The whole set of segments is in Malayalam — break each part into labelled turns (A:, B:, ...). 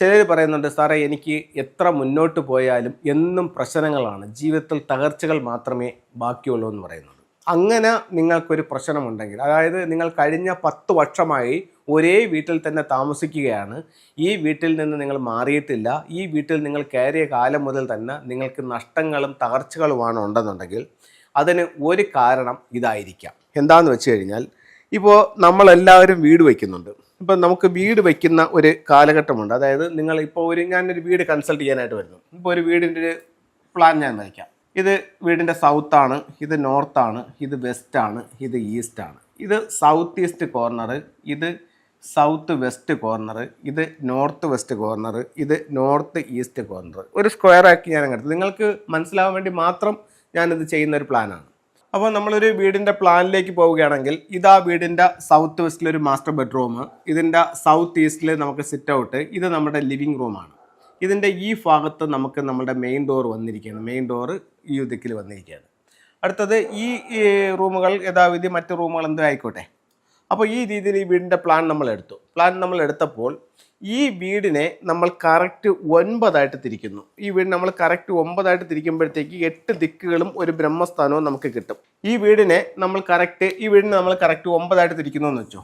A: ചിലർ പറയുന്നുണ്ട് സാറേ എനിക്ക് എത്ര മുന്നോട്ട് പോയാലും എന്നും പ്രശ്നങ്ങളാണ്. ജീവിതത്തിൽ തകർച്ചകൾ മാത്രമേ ബാക്കിയുള്ളൂ എന്ന് പറയുന്നത് അങ്ങനെ നിങ്ങൾക്കൊരു പ്രശ്നമുണ്ടെങ്കിൽ അതായത് നിങ്ങൾ കഴിഞ്ഞ പത്ത് വർഷമായി ഒരേ വീട്ടിൽ തന്നെ താമസിക്കുകയാണ്. ഈ വീട്ടിൽ നിന്ന് നിങ്ങൾ മാറിയിട്ടില്ല. ഈ വീട്ടിൽ നിങ്ങൾ കയറിയ കാലം മുതൽ തന്നെ നിങ്ങൾക്ക് നഷ്ടങ്ങളും തകർച്ചകളുമാണ് ഉണ്ടെന്നുണ്ടെങ്കിൽ അതിന് ഒരു കാരണം ഇതായിരിക്കാം. എന്താണെന്ന് വെച്ച് കഴിഞ്ഞാൽ ഇപ്പോൾ നമ്മളെല്ലാവരും വീട് വയ്ക്കുന്നുണ്ട്. ഇപ്പം നമുക്ക് വീട് വയ്ക്കുന്ന ഒരു കാലഘട്ടമുണ്ട്. അതായത് നിങ്ങൾ ഇപ്പോൾ ഒരു ഞാനൊരു വീട് കൺസൾട്ട് ചെയ്യാനായിട്ട് വരുന്നു. ഇപ്പോൾ ഒരു വീടിന്റെ ഒരു പ്ലാൻ ഞാൻ വയ്ക്കാം ഇത് വീടിന്റെ ആണ്, ഇത് നോർത്ത് ആണ് ഇത് വെസ്റ്റ് ആണ് ഇത് ഈസ്റ്റ് ആണ്. ഇത് സൗത്ത് ഈസ്റ്റ് കോർണർ ഇത് സൗത്ത് വെസ്റ്റ് കോർണർ ഇത് നോർത്ത് വെസ്റ്റ് കോർണർ ഇത് നോർത്ത് ഈസ്റ്റ് കോർണർ ഒരു സ്ക്വയർ ആക്കി ഞാൻ അങ്ങോട്ട് നിങ്ങൾക്ക് മനസ്സിലാവാൻ വേണ്ടി മാത്രം ഞാനിത് ചെയ്യുന്ന ഒരു പ്ലാനാണ് അപ്പോൾ നമ്മളൊരു വീടിന്റെ പ്ലാനിലേക്ക് പോവുകയാണെങ്കിൽ ഇതാ വീടിന്റെ സൗത്ത് വെസ്റ്റിൽ ഒരു മാസ്റ്റർ ബെഡ്റൂം ഇതിന്റെ സൗത്ത് ഈസ്റ്റിൽ നമുക്ക് സിറ്റ് ഔട്ട് ഇത് നമ്മുടെ ലിവിങ് റൂമാണ് ഇതിന്റെ ഈ ഭാഗത്ത് നമുക്ക് നമ്മുടെ മെയിൻ ഡോർ വന്നിരിക്കുകയാണ്. മെയിൻ ഡോർ ഈ ദിക്കിൽ വന്നിരിക്കുകയാണ്. അടുത്തത് ഈ റൂമുകൾ യഥാവിധി മറ്റ് റൂമുകൾ എന്തും ആയിക്കോട്ടെ. അപ്പോൾ ഈ രീതിയിൽ ഈ വീടിന്റെ പ്ലാൻ നമ്മൾ എടുത്തു. പ്ലാൻ നമ്മൾ എടുത്തപ്പോൾ ഈ വീടിനെ നമ്മൾ കറക്റ്റ് ഒൻപതായിട്ട് തിരിക്കുന്നു. ഈ വീട് നമ്മൾ കറക്റ്റ് ഒമ്പതായിട്ട് തിരിക്കുമ്പോഴത്തേക്ക് എട്ട് ദിക്കുകളും ഒരു ബ്രഹ്മസ്ഥാനവും നമുക്ക് കിട്ടും. ഈ വീടിനെ നമ്മൾ കറക്റ്റ് ഈ വീടിനെ നമ്മൾ കറക്റ്റ് ഒമ്പതായിട്ട് തിരിക്കുന്നു എന്ന് വെച്ചോ?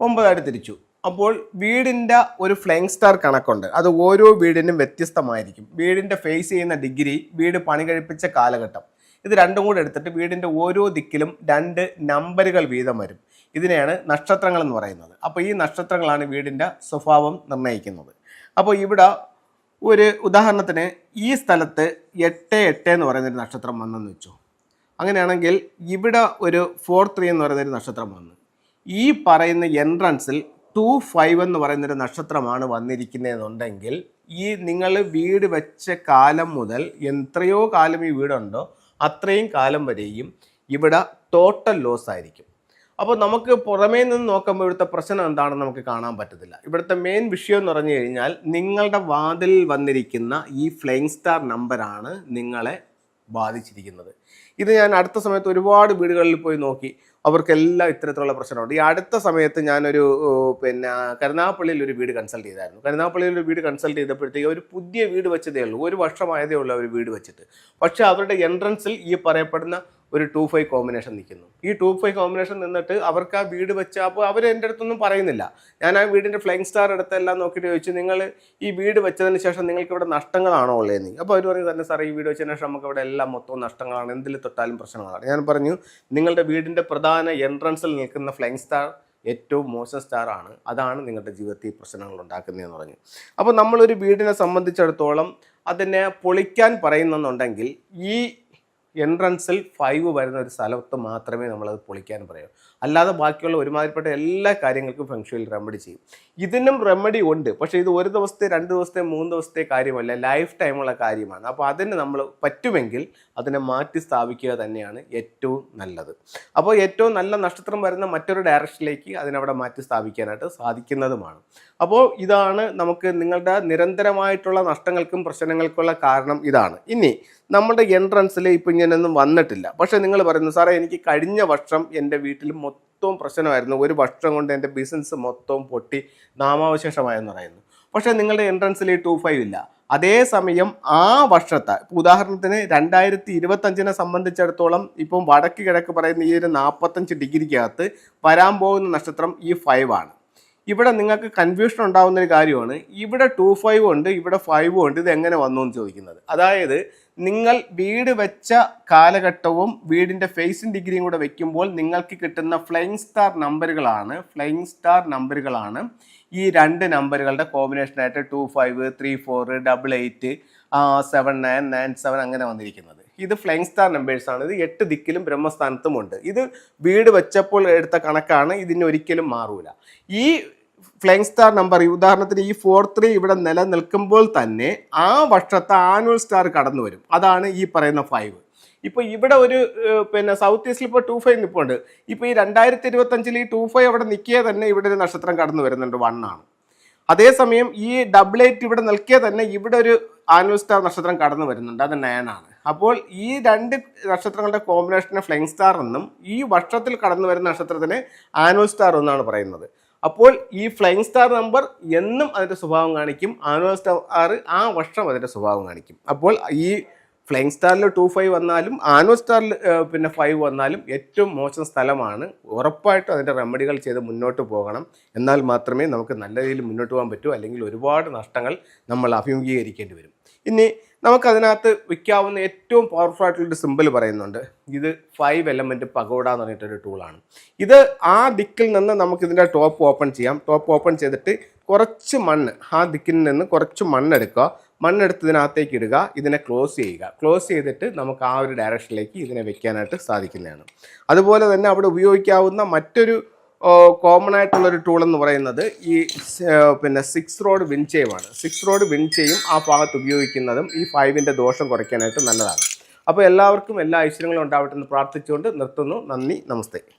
A: ഒമ്പതായിട്ട് തിരിച്ചു. അപ്പോൾ വീടിന്റെ ഒരു ഫ്ലൈങ് സ്റ്റാർ കണക്കുണ്ട്. അത് ഓരോ വീടിനും വ്യത്യസ്തമായിരിക്കും. വീടിന്റെ ഫേസ് ചെയ്യുന്ന ഡിഗ്രി വീട് പണി കഴിപ്പിച്ച കാലഘട്ടം. ഇത് രണ്ടും കൂടെ എടുത്തിട്ട് വീടിന്റെ ഓരോ ദിക്കിലും രണ്ട് നമ്പറുകൾ വീതം വരും. ഇതിനെയാണ് നക്ഷത്രങ്ങൾ എന്ന് പറയുന്നത്. അപ്പോൾ ഈ നക്ഷത്രങ്ങളാണ് വീടിന്റെ സ്വഭാവം നിർണയിക്കുന്നത്. അപ്പോൾ ഇവിടെ ഒരു ഉദാഹരണത്തിന് ഈ സ്ഥലത്ത് എട്ട് എട്ട് എന്ന് പറയുന്നൊരു നക്ഷത്രം വന്നെന്ന് വെച്ചു. അങ്ങനെയാണെങ്കിൽ ഇവിടെ ഒരു ഫോർ ത്രീ എന്ന് പറയുന്നൊരു നക്ഷത്രം വന്നു. ഈ പറയുന്ന എൻട്രൻസിൽ ടു ഫൈവ് എന്ന് പറയുന്നൊരു നക്ഷത്രമാണ് വന്നിരിക്കുന്നതെന്നുണ്ടെങ്കിൽ ഈ നിങ്ങൾ വീട് വെച്ച കാലം മുതൽ എത്രയോ കാലം ഈ വീടുണ്ടോ അത്രയും കാലം വരെയും ഇവിടെ ടോട്ടൽ ലോസ് ആയിരിക്കും. അപ്പോൾ നമുക്ക് പുറമേ നിന്ന് നോക്കുമ്പോൾ ഇവിടുത്തെ പ്രശ്നം എന്താണെന്ന് നമുക്ക് കാണാൻ പറ്റത്തില്ല. ഇവിടുത്തെ മെയിൻ വിഷയം എന്ന് പറഞ്ഞു കഴിഞ്ഞാൽ നിങ്ങളുടെ വാതിലിൽ വന്നിരിക്കുന്ന ഈ ഫ്ലൈങ് സ്റ്റാർ നമ്പറാണ് നിങ്ങളെ ബാധിച്ചിരിക്കുന്നത്. ഇത് ഞാൻ അടുത്ത സമയത്ത് ഒരുപാട് വീടുകളിൽ പോയി നോക്കി. അവർക്കെല്ലാം ഇത്തരത്തിലുള്ള പ്രശ്നമുണ്ട് ഈ അടുത്ത സമയത്ത് ഞാനൊരു പിന്നെ കരുനാഗപ്പള്ളിയിൽ ഒരു വീട് കൺസൾട്ട് ചെയ്തായിരുന്നു. കരുനാഗപ്പള്ളിയിൽ ഒരു വീട് കൺസൾട്ട് ചെയ്തപ്പോഴത്തേക്ക് ഒരു പുതിയ വീട് വെച്ചതേ ഉള്ളൂ. ഒരു വർഷമായതേ ഉള്ളൂ അവർ വീട് വെച്ചിട്ട്. പക്ഷേ അവരുടെ എൻട്രൻസിൽ ഈ പറയപ്പെടുന്ന ഒരു ടു ഫൈവ് കോമ്പിനേഷൻ നിൽക്കുന്നു. ഈ ടു ഫൈവ് കോമ്പിനേഷൻ നിന്നിട്ട് അവർക്ക് ആ വീട് വെച്ച അപ്പോൾ അവർ എന്റെ അടുത്തൊന്നും പറയുന്നില്ല. ഞാൻ ആ വീടിന്റെ ഫ്ലൈങ് സ്റ്റാർ എടുത്തെല്ലാം നോക്കിയിട്ട് ചോദിച്ചു നിങ്ങൾ ഈ വീട് വെച്ചതിന് ശേഷം നിങ്ങൾക്ക് ഇവിടെ നഷ്ടങ്ങളാണോ ഉള്ളതെന്ന്? അപ്പോൾ അവർ പറഞ്ഞു തന്നെ സാറേ ഈ വീട് വെച്ചതിന് ശേഷം നമുക്ക് ഇവിടെ എല്ലാം മൊത്തവും നഷ്ടങ്ങളാണ്. എന്തിൽ തൊട്ടാലും പ്രശ്നങ്ങളാണ്. ഞാൻ പറഞ്ഞു നിങ്ങളുടെ വീടിന്റെ പ്രധാന എൻട്രൻസിൽ നിൽക്കുന്ന ഫ്ലൈങ് സ്റ്റാർ ഏറ്റവും മോശം സ്റ്റാർ ആണ്. അതാണ് നിങ്ങളുടെ ജീവിതത്തിൽ പ്രശ്നങ്ങൾ ഉണ്ടാക്കുന്നതെന്ന് പറഞ്ഞു. അപ്പോൾ നമ്മളൊരു വീടിനെ സംബന്ധിച്ചിടത്തോളം അതിനെ പൊളിക്കാൻ പറയുന്നെന്നുണ്ടെങ്കിൽ ഈ എൻട്രൻസിൽ ഫൈവ് വരുന്ന ഒരു സ്ഥലത്ത് മാത്രമേ നമ്മളത് പൊളിക്കാൻ പറയൂ. അല്ലാതെ ബാക്കിയുള്ള ഒരുമാതിരിപ്പെട്ട എല്ലാ കാര്യങ്ങൾക്കും ഫെങ്ഷുവൽ റെമഡി ചെയ്യും. ഇതിനും റെമഡി ഉണ്ട്. പക്ഷേ ഇത് ഒരു ദിവസത്തെ രണ്ട് ദിവസത്തെ മൂന്ന് ദിവസത്തെ കാര്യമല്ല. ലൈഫ് ടൈമുള്ള കാര്യമാണ്. അപ്പോൾ അതിന് നമ്മൾ പറ്റുമെങ്കിൽ അതിനെ മാറ്റി സ്ഥാപിക്കുക തന്നെയാണ് ഏറ്റവും നല്ലത്. അപ്പോൾ ഏറ്റവും നല്ല നക്ഷത്രം വരുന്ന മറ്റൊരു ഡയറക്ഷനിലേക്ക് അതിനവിടെ മാറ്റി സ്ഥാപിക്കാനായിട്ട് സാധിക്കുന്നതുമാണ്. അപ്പോൾ ഇതാണ് നമുക്ക് നിങ്ങളുടെ നിരന്തരമായിട്ടുള്ള നഷ്ടങ്ങൾക്കും പ്രശ്നങ്ങൾക്കുള്ള കാരണം ഇതാണ്. ഇനി നമ്മുടെ എൻട്രൻസിൽ ഇപ്പം ഇങ്ങനെയൊന്നും വന്നിട്ടില്ല. പക്ഷേ നിങ്ങൾ പറയുന്നു സാറേ എനിക്ക് കഴിഞ്ഞ വർഷം എന്റെ വീട്ടിൽ മൊത്തവും പ്രശ്നമായിരുന്നു. ഒരു വർഷം കൊണ്ട് എന്റെ ബിസിനസ് മൊത്തവും പൊട്ടി നാമാവശേഷമായെന്ന് പറയുന്നു. പക്ഷേ നിങ്ങളുടെ എൻട്രൻസിൽ ടു ഫൈവ് ഇല്ല. അതേസമയം ആ വർഷത്തെ ഉദാഹരണത്തിന് രണ്ടായിരത്തി ഇരുപത്തഞ്ചിനെ സംബന്ധിച്ചിടത്തോളം ഇപ്പം വടക്ക് കിഴക്ക് പറയുന്ന ഈ ഒരു നാൽപ്പത്തഞ്ച് ഡിഗ്രിക്കകത്ത് വരാൻ പോകുന്ന നക്ഷത്രം ഈ ഫൈവ് ആണ്. ഇവിടെ നിങ്ങൾക്ക് കൺഫ്യൂഷൻ ഉണ്ടാകുന്ന ഒരു കാര്യമാണ്. ഇവിടെ ടു ഫൈവ് ഉണ്ട് ഇവിടെ ഫൈവ് ഉണ്ട്. ഇത് എങ്ങനെ വന്നു എന്ന് ചോദിക്കുന്നത്. അതായത് നിങ്ങൾ വീട് വെച്ച കാലഘട്ടവും വീടിന്റെ ഫേസിൻ ഡിഗ്രിയും കൂടെ വെക്കുമ്പോൾ നിങ്ങൾക്ക് കിട്ടുന്ന ഫ്ലൈങ് സ്റ്റാർ നമ്പറുകളാണ് ഫ്ലൈങ് സ്റ്റാർ നമ്പറുകളാണ് ഈ രണ്ട് നമ്പറുകളുടെ കോമ്പിനേഷനായിട്ട് two five three four double eight seven nine nine seven അങ്ങനെ വന്നിരിക്കുന്നത്. ഇത് ഫ്ലൈങ് സ്റ്റാർ നമ്പേഴ്സാണ് ഇത് എട്ട് ദിക്കിലും ബ്രഹ്മസ്ഥാനത്തും ഉണ്ട്. ഇത് വീട് വെച്ചപ്പോൾ എടുത്ത കണക്കാണ്. ഇതിന് ഒരിക്കലും മാറൂല. ഈ ഫ്ലൈങ് സ്റ്റാർ നമ്പർ ഉദാഹരണത്തിന് ഈ ഫോർ ത്രീ ഇവിടെ നിലനിൽക്കുമ്പോൾ തന്നെ ആ വർഷത്തെ ആനുവൽ സ്റ്റാർ കടന്നു വരും. അതാണ് ഈ പറയുന്ന ഫൈവ് ഇപ്പോൾ ഇവിടെ ഒരു പിന്നെ സൗത്ത് ഈസ്റ്റിൽ ഇപ്പോൾ ടു ഫൈവ് നിൽപ്പുണ്ട് ഇപ്പോൾ ഈ രണ്ടായിരത്തി ഇരുപത്തഞ്ചിൽ ഈ ടു ഫൈവ് അവിടെ നിൽക്കിയാൽ തന്നെ ഇവിടെ ഒരു നക്ഷത്രം കടന്നു വരുന്നുണ്ട് വൺ ആണ്. അതേസമയം ഈ ഡബിൾ എയ്റ്റ് ഇവിടെ നിൽക്കിയാൽ തന്നെ ഇവിടെ ഒരു ആനുവൽ സ്റ്റാർ നക്ഷത്രം കടന്നു വരുന്നുണ്ട്. അത് നയൻ ആണ്. അപ്പോൾ ഈ രണ്ട് നക്ഷത്രങ്ങളുടെ കോമ്പിനേഷനെ ഫ്ലൈങ് സ്റ്റാർ എന്നും ഈ വർഷത്തിൽ കടന്നു വരുന്ന നക്ഷത്രത്തിന് ആനുവൽ സ്റ്റാർ എന്നാണ് പറയുന്നത്. അപ്പോൾ ഈ ഫ്ലൈങ് സ്റ്റാർ നമ്പർ എന്നും അതിന്റെ സ്വഭാവം കാണിക്കും. ആനുവൽ സ്റ്റാർ ആ വർഷം അതിന്റെ സ്വഭാവം കാണിക്കും. അപ്പോൾ ഈ ഫ്ലൈങ് സ്റ്റാറിൽ ടു ഫൈവ് വന്നാലും ആനുവൽ സ്റ്റാറിൽ പിന്നെ ഫൈവ് വന്നാലും ഏറ്റവും മോശം സ്ഥലമാണ്. ഉറപ്പായിട്ടും അതിന്റെ റെമഡികൾ ചെയ്ത് മുന്നോട്ട് പോകണം. എന്നാൽ മാത്രമേ നമുക്ക് നല്ല രീതിയിൽ മുന്നോട്ട് പോകാൻ പറ്റൂ. അല്ലെങ്കിൽ ഒരുപാട് നഷ്ടങ്ങൾ നമ്മൾ അഭിമുഖീകരിക്കേണ്ടി വരും. ഇനി നമുക്കതിനകത്ത് വിൽക്കാവുന്ന ഏറ്റവും പവർഫുൾ ആയിട്ടുള്ളൊരു സിമ്പിൾ പറയുന്നുണ്ട്. ഇത് ഫൈവ് എലമെന്റ് പഗോഡ എന്ന് പറഞ്ഞിട്ടൊരു ടൂളാണ് ഇത് ആ ദിക്കിൽ നിന്ന് നമുക്കിതിന്റെ ടോപ്പ് ഓപ്പൺ ചെയ്യാം. ടോപ്പ് ഓപ്പൺ ചെയ്തിട്ട് കുറച്ച് മണ്ണ് ആ ദിക്കിൽ നിന്ന് കുറച്ച് മണ്ണെടുക്കുക മണ്ണെടുത്ത് ഇതിനകത്തേക്ക് ഇടുക ഇതിനെ ക്ലോസ് ചെയ്യുക. ക്ലോസ് ചെയ്തിട്ട് നമുക്ക് ആ ഒരു ഡയറക്ഷനിലേക്ക് ഇതിനെ വെക്കാനായിട്ട് സാധിക്കുന്നതാണ്. അതുപോലെ തന്നെ അവിടെ ഉപയോഗിക്കാവുന്ന മറ്റൊരു കോമൺ ആയിട്ടുള്ള ഒരു ടൂൾ എന്ന് പറയുന്നത് ഈ പിന്നെ സിക്സ് റോഡ് വിൻചെയുമാണ് സിക്സ് റോഡ് വിൻചെയും ആ ഭാഗത്ത് ഉപയോഗിക്കുന്നതും ഈ ഫൈവിന്റെ ദോഷം കുറയ്ക്കാനായിട്ട് നല്ലതാണ്. അപ്പോൾ എല്ലാവർക്കും എല്ലാ ഐശ്വര്യങ്ങളും ഉണ്ടാവട്ടെ എന്ന് പ്രാർത്ഥിച്ചുകൊണ്ട് നിർത്തുന്നു. നന്ദി നമസ്തേ.